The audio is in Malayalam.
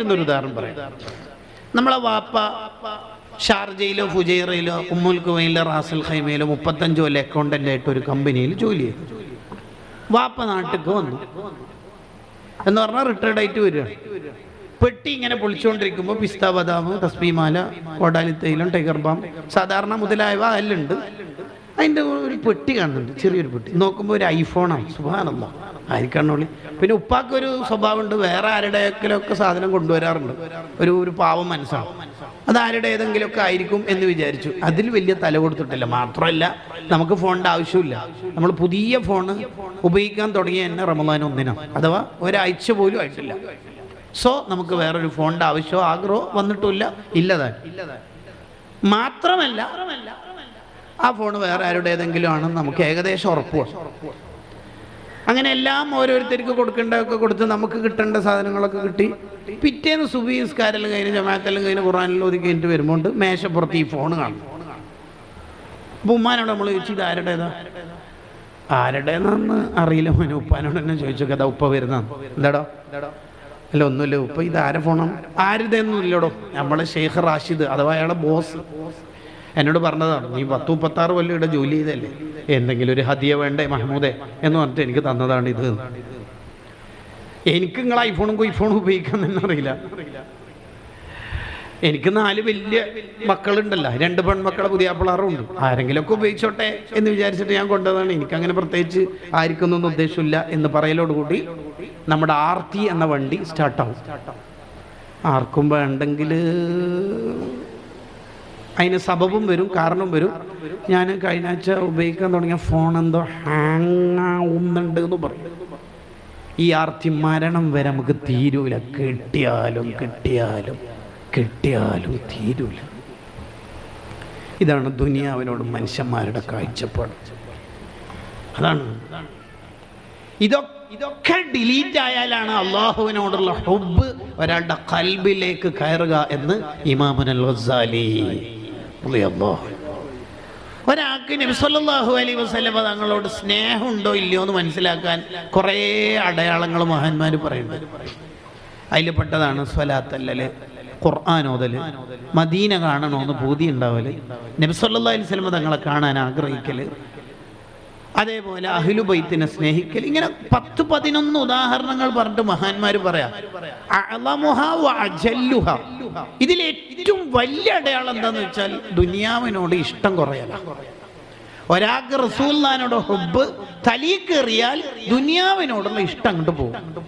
പറ്റുന്ന ഒരു ഉദാഹരണം പറയാം. നമ്മളെ വാപ്പ ഷാർജയിലോ ഫുജൈറയിലോ ഉമ്മുൽ കുവൈലിലോ റാസൽ ഖൈമയിലോ മുപ്പത്തഞ്ചോ കൊല്ലം അക്കൗണ്ടന്റ് ആയിട്ട് ഒരു കമ്പനിയിൽ ജോലി ചെയ്തു. വാപ്പ നാട്ടിലേക്ക് വന്നു. എന്ന് പറഞ്ഞാൽ റിട്ടയർഡ് ആയിട്ട് വരികയാണ്. പെട്ടി ഇങ്ങനെ പൊളിച്ചുകൊണ്ടിരിക്കുമ്പോൾ പിസ്ത ബദാം തസ്ബിമാല കോടാലിത്തൈലം ടൈഗർ ബാം സാധാരണ മുതലായവ അല്ലുണ്ട് അതിന്റെ ഒരു പെട്ടി കാണുന്നുണ്ട് ചെറിയൊരു പെട്ടി. നോക്കുമ്പോൾ ഒരു ഐഫോണാണ് സുഖാനല്ല ആയിരിക്കണോളി പിന്നെ ഉപ്പാക്ക് ഒരു സ്വഭാവമുണ്ട്. വേറെ ആരുടെയൊക്കെ സാധനം കൊണ്ടുവരാറുണ്ട്. ഒരു ഒരു പാവം മനസ്സാണ്. അത് ആരുടെ ഏതെങ്കിലുമൊക്കെ ആയിരിക്കും എന്ന് വിചാരിച്ചു. അതിൽ വലിയ തല കൊടുത്തിട്ടില്ല. മാത്രമല്ല നമുക്ക് ഫോണിന്റെ ആവശ്യമില്ല. നമ്മൾ പുതിയ ഫോണ് ഉപയോഗിക്കാൻ തുടങ്ങിയ തന്നെ റമദാൻ ഒന്നിനാണ് അഥവാ ഒരാഴ്ച പോലും ആയിട്ടില്ല. സോ നമുക്ക് വേറൊരു ഫോണിന്റെ ആവശ്യമോ ആഗ്രഹമോ വന്നിട്ടില്ല ഇല്ലതാ മാത്രമല്ല ആ ഫോൺ വേറെ ആരുടെ ഏതെങ്കിലും ആണെന്ന് നമുക്ക് ഏകദേശം ഉറപ്പുമാണ് അങ്ങനെ എല്ലാം ഓരോരുത്തർക്ക് കൊടുക്കേണ്ടതൊക്കെ കൊടുത്ത് നമുക്ക് കിട്ടേണ്ട സാധനങ്ങളൊക്കെ കിട്ടി. പിറ്റേന്ന് സുബി നിസ്കാരെല്ലാം കഴിഞ്ഞ് ജമാഅത്തെല്ലാം കഴിഞ്ഞ് ഖുറാനെല്ലാം ഒതുക്കി കഴിഞ്ഞിട്ട് വരുമ്പോൾ മേശപ്പുറത്ത് ഈ ഫോൺ കാണും. അപ്പോൾ ഉമ്മാനോട് നമ്മൾ ചോദിച്ചു ഇത് ആരുടേതാ? ആരുടേന്നാന്ന് അറിയില്ല മോനെ. ഉപ്പാനോട് തന്നെ ചോദിച്ചു കഥ ഉപ്പ വരുന്നതാണ് എന്താടോ? അല്ല ഒന്നുമില്ല. ഉപ്പ ഇത് ആരെ ഫോണാണ് ആരുടേന്നും ഇല്ലടോ നമ്മളെ ഷെയ്ഖ് റാഷിദ് അഥവാ അയാളെ ബോസ്. എന്നോട് പറഞ്ഞതാണ് നീ പത്ത് മുപ്പത്താറ് കൊല്ലം ഇവിടെ ജോലി ചെയ്തല്ലേ? എന്തെങ്കിലും ഒരു ഹദിയ വേണ്ടേ മഹമ്മൂദേ എന്ന് പറഞ്ഞിട്ട് എനിക്ക് തന്നതാണ് ഇത്. എനിക്ക് നിങ്ങൾ ഐഫോണും കുയ്ഫോണും ഉപയോഗിക്കാൻ അറിയില്ല. എനിക്ക് നാല് വലിയ മക്കളുണ്ടല്ലോ. രണ്ട് പെൺമക്കളെ പുതിയ പിള്ളേരുണ്ട് ആരെങ്കിലുമൊക്കെ ഉപയോഗിച്ചോട്ടെ എന്ന് വിചാരിച്ചിട്ട് ഞാൻ കൊണ്ടതാണ്. എനിക്ക് അങ്ങനെ പ്രത്യേകിച്ച് ആർക്കൊന്നും ഉദ്ദേശമില്ല എന്ന് പറയലോടുകൂടി നമ്മുടെ ആർത്തി എന്ന വണ്ടി സ്റ്റാർട്ടാവും ആർക്കും വേണ്ടെങ്കിൽ അതിന് സബബും വരും കാരണം വരും. ഞാൻ കഴിഞ്ഞ ആഴ്ച ഉപയോഗിക്കാൻ തുടങ്ങിയ ഫോൺ എന്തോ ഹാങ് ആവുന്നുണ്ട് എന്ന് പറയും. ഈ ആർത്തി മരണം വരെ നമുക്ക് തീരൂല. കിട്ടിയാലും കിട്ടിയാലും കിട്ടിയാലും തീരൂല. ഇതാണ് ദുനിയാവിനോട് മനുഷ്യന്മാരുടെ കാഴ്ചപ്പാട്. അതാണ്. ഇതൊ ഇതൊക്കെ ഡിലീറ്റ് ആയാലാണ് അള്ളാഹുവിനോടുള്ള ഹുബ് ഒരാളുടെ കൽബിലേക്ക് കയറുക എന്ന് ഇമാമുൻ അൽ ഗസാലി. ഒരാൾക്ക് നബിസ്വല്ലാഹു അലൈ വസ്ലമ തങ്ങളോട് സ്നേഹമുണ്ടോ ഇല്ലയോ എന്ന് മനസ്സിലാക്കാൻ കുറേ അടയാളങ്ങൾ മഹാന്മാർ പറയുന്നുണ്ട്. അതിൽ പെട്ടതാണ് സ്വലാത്തല്ലല് ഖുർആാനോതൽ മദീന മദീന കാണണമെന്ന് ഭൂതി ഉണ്ടാവൽ. നബിസ്വല്ലാ അലൈഹി സ്വലമ തങ്ങളെ കാണാൻ ആഗ്രഹിക്കൽ അതേപോലെ അഹ്ലുബൈത്തിനെ സ്നേഹിക്കൽ. ഇങ്ങനെ പത്ത് പതിനൊന്ന് ഉദാഹരണങ്ങൾ പറഞ്ഞിട്ട് മഹാന്മാർ പറയാം. ഇതിൽ ഏറ്റവും വലിയ അടയാളം എന്താന്ന് വെച്ചാൽ ദുനിയാവിനോട് ഇഷ്ടം കുറയല. ഒരാൾക്ക് റസൂല്ലാനോട് ഹുബ് തലീക്കേറിയാൽ ദുനിയാവിനോടുള്ള ഇഷ്ടം അങ്ങോട്ട് പോകും.